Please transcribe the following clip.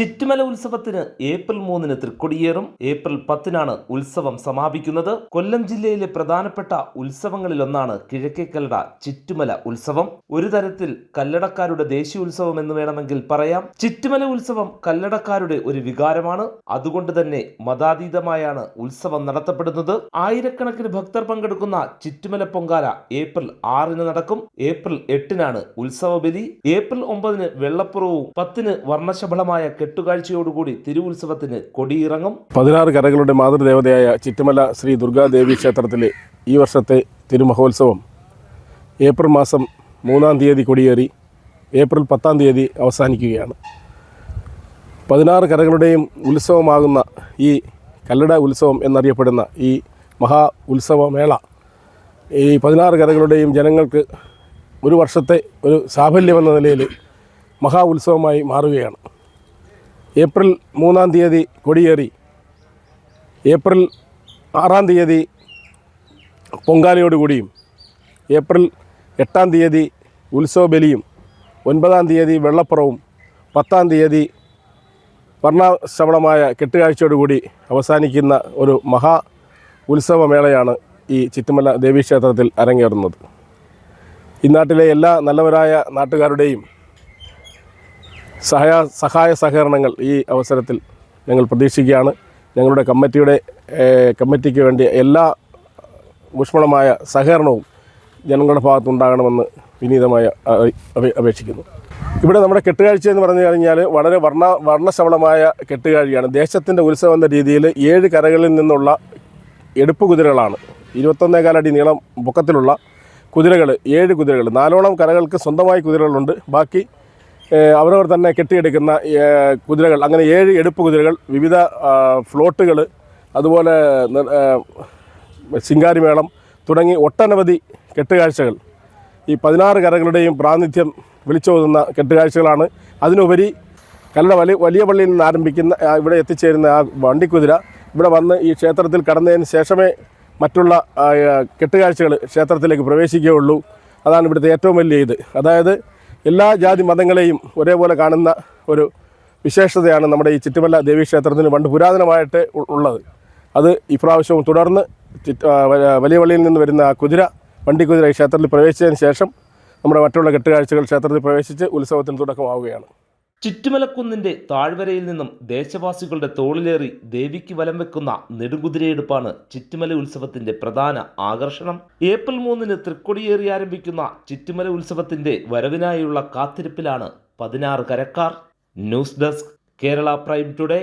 ചിറ്റുമല ഉത്സവത്തിന് ഏപ്രിൽ മൂന്നിന് തൃക്കൊടിയേറും ഏപ്രിൽ പത്തിനാണ് ഉത്സവം സമാപിക്കുന്നത്. കൊല്ലം ജില്ലയിലെ പ്രധാനപ്പെട്ട ഉത്സവങ്ങളിലൊന്നാണ് കിഴക്കേക്കല്ലട ചിറ്റുമല ഉത്സവം. ഒരു തരത്തിൽ കല്ലടക്കാരുടെ ദേശീയ ഉത്സവം എന്ന് വേണമെങ്കിൽ പറയാം. ചിറ്റുമല ഉത്സവം കല്ലടക്കാരുടെ ഒരു വികാരമാണ്. അതുകൊണ്ട് തന്നെ മതാതീതമായാണ് ഉത്സവം നടത്തപ്പെടുന്നത്. ആയിരക്കണക്കിന് ഭക്തർ പങ്കെടുക്കുന്ന ചിറ്റുമല പൊങ്കാല ഏപ്രിൽ ആറിന് നടക്കും. ഏപ്രിൽ എട്ടിനാണ് ഉത്സവ ഏപ്രിൽ ഒമ്പതിന് വെള്ളപ്പുറവും പത്തിന് വർണശബളമായ കെട്ടുകാഴ്ചയോടുകൂടി തിരുവുത്സവത്തിന് കൊടിയിറങ്ങും. പതിനാറ് കരകളുടെ മാതൃദേവതയായ ചിറ്റുമല ശ്രീ ദുർഗാദേവി ക്ഷേത്രത്തിലെ ഈ വർഷത്തെ തിരുമഹോത്സവം ഏപ്രിൽ മാസം മൂന്നാം തീയതി കൊടിയേറി ഏപ്രിൽ പത്താം തീയതി അവസാനിക്കുകയാണ്. പതിനാറ് കരകളുടെയും ഉത്സവമാകുന്ന ഈ കല്ലട ഉത്സവം എന്നറിയപ്പെടുന്ന ഈ മഹാ ഉത്സവമേള ഈ പതിനാറ് കരകളുടെയും ജനങ്ങൾക്ക് ഒരു വർഷത്തെ ഒരു സാഫല്യമെന്ന നിലയിൽ മഹാ ഉത്സവമായി മാറുകയാണ്. ഏപ്രിൽ മൂന്നാം തീയതി കൊടിയേറി. ഏപ്രിൽ ആറാം തീയതി പൊങ്കാലയോടുകൂടിയും ഏപ്രിൽ എട്ടാം തീയതി ഉത്സവ ബലിയും ഒൻപതാം തീയതി വെള്ളപ്പുറവും പത്താം തീയതി വർണശബളമായ കെട്ടുകാഴ്ചയോടുകൂടി അവസാനിക്കുന്ന ഒരു മഹാ ഉത്സവമേളയാണ് ഈ ചിറ്റുമല ദേവീക്ഷേത്രത്തിൽ അരങ്ങേറുന്നത്. ഈ നാട്ടിലെ എല്ലാ നല്ലവരായ നാട്ടുകാരുടെയും സഹായ സഹായ സഹകരണങ്ങൾ ഈ അവസരത്തിൽ ഞങ്ങൾ പ്രതീക്ഷിക്കുകയാണ്. ഞങ്ങളുടെ കമ്മിറ്റിയുടെ കമ്മിറ്റിക്ക് വേണ്ടി എല്ലാ ഊഷ്മളമായ സഹകരണവും ജനങ്ങളുടെ ഭാഗത്തുണ്ടാകണമെന്ന് വിനീതമായ അപേക്ഷിക്കുന്നു. ഇവിടെ നമ്മുടെ കെട്ടുകാഴ്ച എന്ന് പറഞ്ഞു കഴിഞ്ഞാൽ വളരെ വർണ വർണശബളമായ കെട്ടുകാഴ്ചയാണ്. ദേശത്തിന്റെ ഉത്സവം എന്ന രീതിയിൽ ഏഴ് കരകളിൽ നിന്നുള്ള എടുപ്പ് കുതിരകളാണ്. ഇരുപത്തൊന്നേകാലടി നീളം പൊക്കത്തിലുള്ള കുതിരകൾ ഏഴ് കുതിരകൾ. നാലോളം കരകൾക്ക് സ്വന്തമായി കുതിരകളുണ്ട്. ബാക്കി അവരവർ തന്നെ കെട്ടിയെടുക്കുന്ന കുതിരകൾ അങ്ങനെ ഏഴ് എടുപ്പ് കുതിരകൾ വിവിധ ഫ്ലോട്ടുകൾ അതുപോലെ ശിങ്കാരിമേളം തുടങ്ങി ഒട്ടനവധി കെട്ടുകാഴ്ചകൾ. ഈ പതിനാറ് കരകളുടെയും പ്രാതിനിധ്യം വിളിച്ചോതുന്ന കെട്ടുകാഴ്ചകളാണ്. അതിനുപരി കല്ലട വലിയ വലിയ പള്ളിയിൽ നിന്ന് ആരംഭിക്കുന്ന ഇവിടെ എത്തിച്ചേരുന്ന ആ വണ്ടിക്കുതിര ഇവിടെ വന്ന് ഈ ക്ഷേത്രത്തിൽ കടന്നതിന് ശേഷമേ മറ്റുള്ള കെട്ടുകാഴ്ചകൾ ക്ഷേത്രത്തിലേക്ക് പ്രവേശിക്കുകയുള്ളൂ. അതാണ് ഇവിടുത്തെ ഏറ്റവും വലിയ ഇത്. അതായത് എല്ലാ ജാതി മതങ്ങളെയും ഒരേപോലെ കാണുന്ന ഒരു വിശേഷതയാണ് നമ്മുടെ ഈ ചുറ്റുമല്ല ദേവീക്ഷേത്രത്തിന് പണ്ട് പുരാതനമായിട്ട് ഉള്ളത്. അത് ഇപ്രാവശ്യവും തുടർന്ന് വലിയ വള്ളിയിൽ നിന്ന് വരുന്ന കുതിര വണ്ടിക്കുതിര ഈ ക്ഷേത്രത്തിൽ പ്രവേശിച്ചതിന് ശേഷം നമ്മുടെ മറ്റുള്ള കെട്ടുകാഴ്ചകൾ ക്ഷേത്രത്തിൽ പ്രവേശിച്ച് ഉത്സവത്തിന് തുടക്കമാവുകയാണ്. ചുറ്റുമലക്കുന്നിന്റെ താഴ്വരയിൽ നിന്നും ദേശവാസികളുടെ തോളിലേറി ദേവിക്ക് വലം വെക്കുന്ന നെടുകുതിരയെടുപ്പാണ് ചുറ്റുമല ഉത്സവത്തിന്റെ പ്രധാന ആകർഷണം. ഏപ്രിൽ മൂന്നിന് തൃക്കൊടിയേറി ആരംഭിക്കുന്ന ചുറ്റുമല ഉത്സവത്തിന്റെ വരവിനായുള്ള കാത്തിരിപ്പിലാണ് പതിനാറ് കരക്കാർ. News desk Kerala prime today.